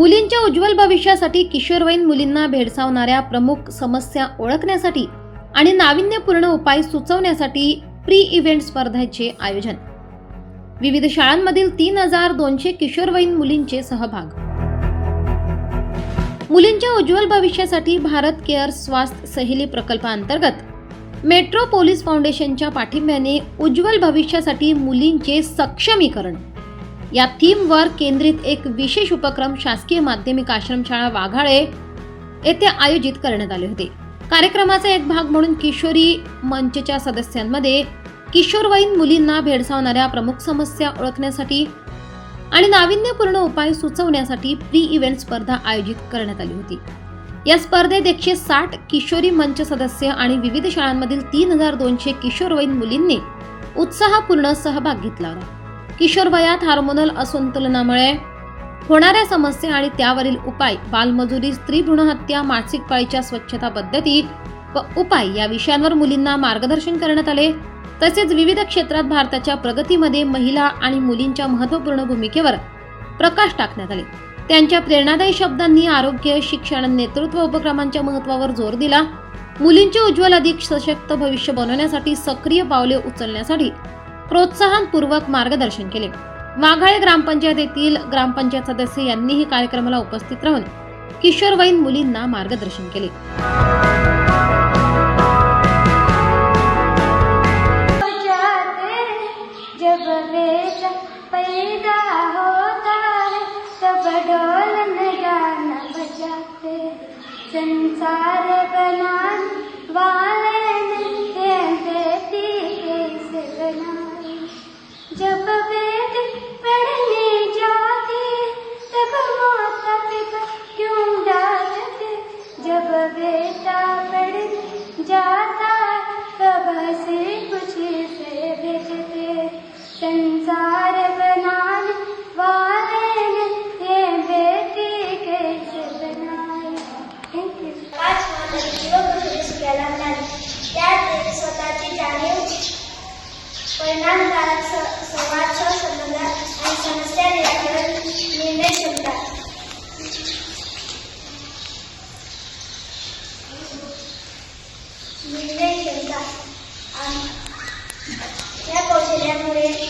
मुलींच्या उज्ज्वल भविष्यासाठी किशोरवयीन मुलींना भेडसावणाऱ्या प्रमुख समस्या ओळखण्यासाठी आणि नाविन्यपूर्ण उपाय सुचवण्यासाठी प्री इव्हेंट स्पर्धेचे आयोजन. विविध शाळांमधील तीन हजार दोनशे किशोरवयीन मुलींचे सहभाग. मुलींच्या उज्ज्वल भविष्यासाठी भारत केअर स्वास्थ्य सहेली प्रकल्पाअंतर्गत मेट्रो पोलीस फाउंडेशनच्या पाठिंब्याने उज्ज्वल भविष्यासाठी मुलींचे सक्षमीकरण या थीमवर केंद्रित एक विशेष उपक्रम शासकीय माध्यमिक आश्रमशाळा वाघाळे येथे आयोजित करण्यात आले होते. कार्यक्रमाचा एक भाग म्हणून किशोरी मंचच्या सदस्यांमध्ये किशोरवयीन मुलींना भेडसावणाऱ्या प्रमुख समस्या ओळखण्यासाठी आणि नाविन्यपूर्ण उपाय सुचवण्यासाठी प्री इव्हेंट स्पर्धा आयोजित करण्यात आली होती. या स्पर्धेत एकशे साठ किशोरी मंच सदस्य आणि विविध शाळांमधील तीन हजार दोनशे किशोरवयीन मुलींनी उत्साहपूर्ण सहभाग घेतला होता. किशोर वयात हार्मोनल असंतुलनामुळे होणाऱ्या समस्या आणि त्यावरील उपाय बालमजुरी स्त्री भ्रूणहत्या मासिक पाळीच्या स्वच्छता पद्धती व उपाय या विषयांवर मुलींना मार्गदर्शन करण्यात आले. तसेच विविध क्षेत्रात भारताच्या प्रगतीमध्ये महिला आणि मुलींच्या महत्त्वपूर्ण भूमिकेवर प्रकाश टाकण्यात आले. त्यांच्या प्रेरणादायी शब्दांनी आरोग्य शिक्षण नेतृत्व उपक्रमांच्या महत्त्वावर जोर दिला. मुलींचे उज्ज्वल अधिक सशक्त भविष्य बनवण्यासाठी सक्रिय पावले उचलण्यासाठी प्रोत्साहनपूर्वक मार्गदर्शन केले. वाघाळे ग्रामपंचायत येथील ग्रामपंचायत सदस्य यांनीही कार्यक्रमाला उपस्थित राहून किशोरवयीन मुलींना मार्गदर्शन केले. संसार संसार बनाने वाले ने ये बेटी कैसे बनाई थैंक यू पाच मिळाली. त्यात एक स्वतःची जाणीव परिणामकारक स- संवाद सहसंबंध आणि समस्या निराकरण निर्णय क्षमता. निर्णय क्षमता. या कौशल्यामुळे